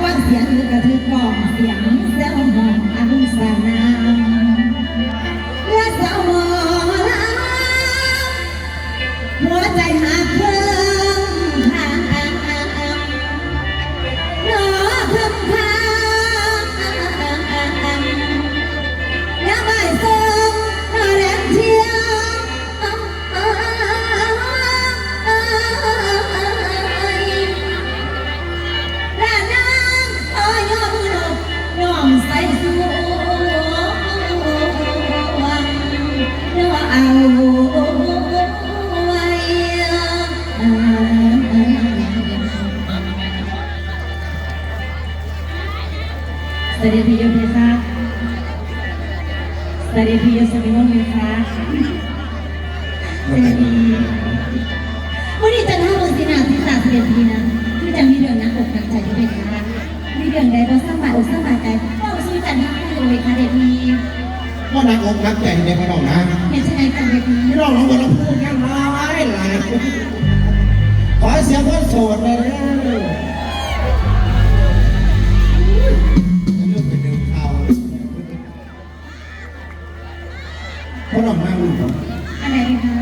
กว้างเสียงหรือกระทืบกล่องเสียงเสียง จะมีเรื่องนักอกนักใจที่เป็นคะมีเรื่องใดบ่สร้างบาดอกสร้างบาดใจก็สู้จันทร์ให้เลยค่ะเด็กพีว่านักอกนักใจในพระน้องนะเห็นใช่ไหมกันเด็กพีพี่น้องเราบอกเราพูดยังไงหลายขอเสียงคนโสดเลยเด้อเรื่องเป็นเรื่องข่าวพระน้องนั่งรู้ป่ะอะไรเป็นคะ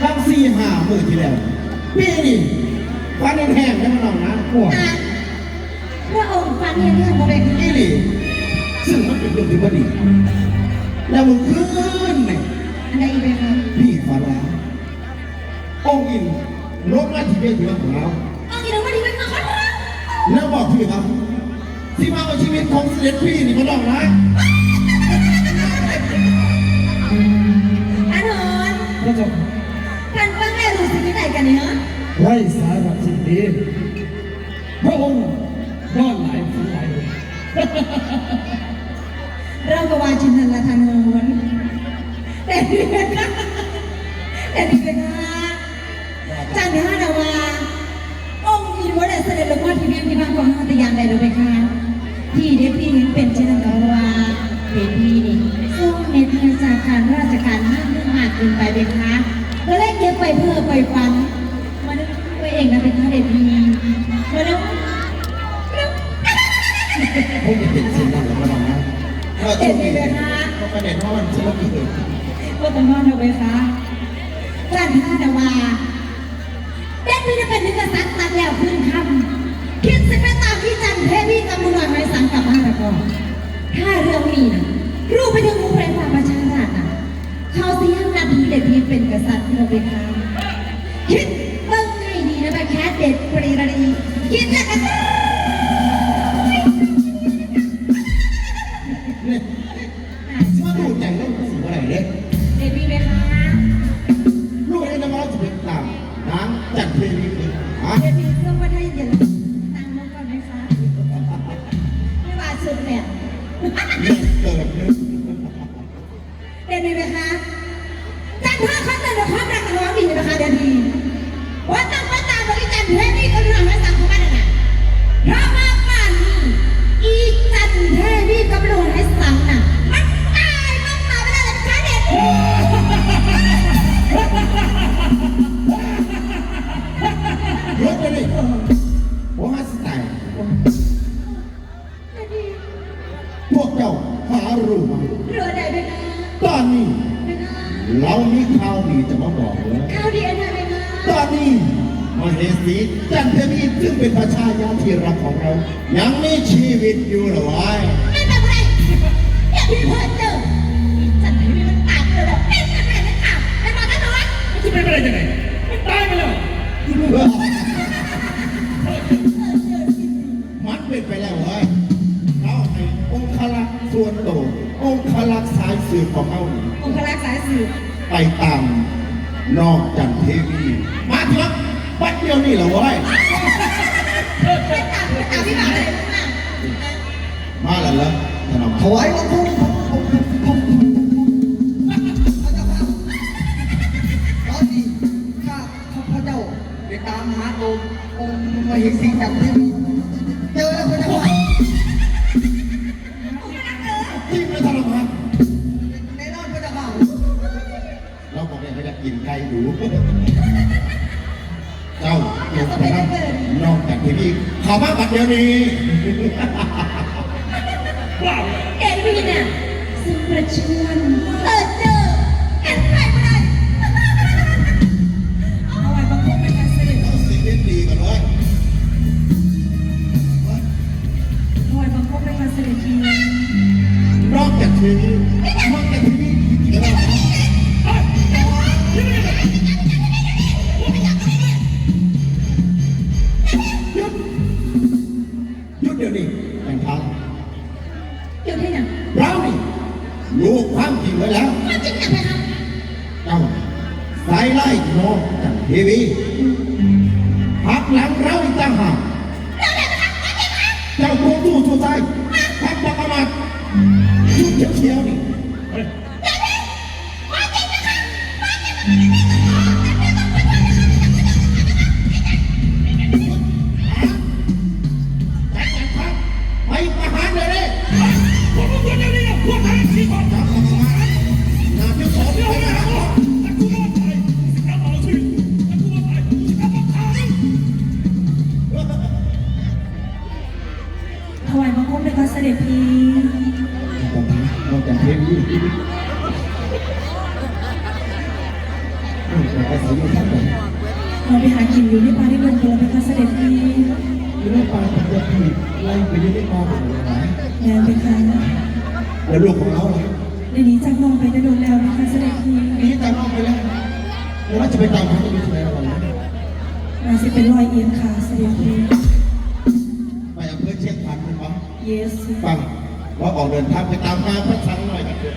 ครั้งสี่ห้ามื่อที่แล้วปีนี้ ฟันแห้งๆให้พระน้องนะพวกอะพระองค์ฟันเห็นเรื่องบ่เป็นนี่นี่ซึ่งมันเป็นเรื่องที่ไม่ดีแล้วมันขึ้นเนี่ยอะไรอีกเป็นคะพี่ฝันว่าองค์อินลงมาที่เวทีของเราเอาอีกแล้ววันนี้เป็นมาขอรับแล้วบอกพี่ครับ ที่มาเอาชีวิตของเสด็จพี่นี่มาลองนะอานนท์พระเจ้ากันฟังแม่รู้สึกยังไงกันเนี่ย ไร้สาระสิ้นดีพระองค์นอนหลายฝันหลายเราก็ว่าจินนันละทานนท์แต่ดีนะคะแต่ดีนะคะจันทร์ห้านาวาองค์อินวัดเสด็จลงมาที่เวียงที่บ้านของนาตยานใดหรือไม่คะที่เด็กพี่เห็นเป็นเช่นนั้นก็ว่าเด็กพี่นี่ส่งเน็ตเงินจากการราชการมากเรื่องมากเกินไปเบคะก็เลยเก็บไปเพื่อไปฟัน องนะเป็นข้าเด็กพี่มาดูผมจะเป็นเช่นนั้นหรือมาลองนะเด็โชกคพี่ดีเลยค่ะก็ประเด็นว่ามันจะมาเกิดก็ต้องนอนเอาไว้ค่ะจันทร์ห้านาวาเป็นพี่จะเป็นนึกกษัตริย์ตัดแล้วพื้นคำคิดสิไปตามที่จันเทพี่กับมือหน่อยไม้สังกับมาแล้วก็ถ้าเรื่องนี้นะรู้ไปถึงมุขแรงฝ่าประชาราชนะเขาเสียงนาทีเด็ดพีเป็นกษัตริย์ที่เราไปค่ะคิด มาดูใจต้องสิ่อะไรเด็กเด็ดพีไหมคะลูกไอ้น้ำมันจะเป็นตามนางจัดเพลงนี้เลยฮะเด็ดพีต้องมาให้เดี๋ยวตั้งนกก่อนไหมคะไม่ว่าสุดเนี่ยเลิกเกิดนึกเด็ดพีไหมคะจันทร์ห้าขั้นตอนของความรักของเราดีนะคะเด็ดพีว่า จ้าหารู้ไหมเรือใดไปนะตอนนี้เรามีข่าวดีจะมาบอกแล้วข่าวดีอะไรไปนะตอนนี้มเหสีจันทวีซึ่งเป็นประชายาที่รักของเรา ยังมีชีวิตอยู่หรือวะไม่เป็นไรอย่าพี่พิ่นเจอ นอกจันเกเลยเขาจะกินไก่ดูเจ้าลงไปนั่งนอกจากที่พี่เขาขอมาบัดเดียวนี้เอ็ดวีเนี่ยซึ่งประชวนเออเจอเอ็นใครไม่ได้เอาไว้บางคนเป็นการเสด็จเอาสิ่งที่ดีกันไว้เอาไว้บางคนเป็นการเสด็จทีนอกจากที ไว้แล้วควาไปครับเจ้าสายไล่น้องจังทีวีพักหลังเราอีกต่างหากเจ้าตัวตู้ตัวใจพักปักมายุดเฉียวนี่ เป็นการเสด็จทีนอกจากเพลงนี้แต่สีมันทั้งหมดเราไปหากินอยู่ในป่าที่เมืองตัวเป็นการเสด็จทีอยู่ในป่าตะเกียบผิดไล่ไปยู่ในป่าหมดเลยนะงานเป็นการแล้วลูกของเราล่ะในนี้จากน้องไปจะโดนแล้วเป็นการเสด็จทีหนีตามน้องไปแล้วแล้วเราจะไปตามหาตัวที่ไหนวันนี้นาสิเป็นรอยเอียงค่ะเสด็จทีไปอำเภอเชียงคานนะครับ yes ฟังว่าออกเดินทางไปตามหาพระสังหน่อยกันเถอะ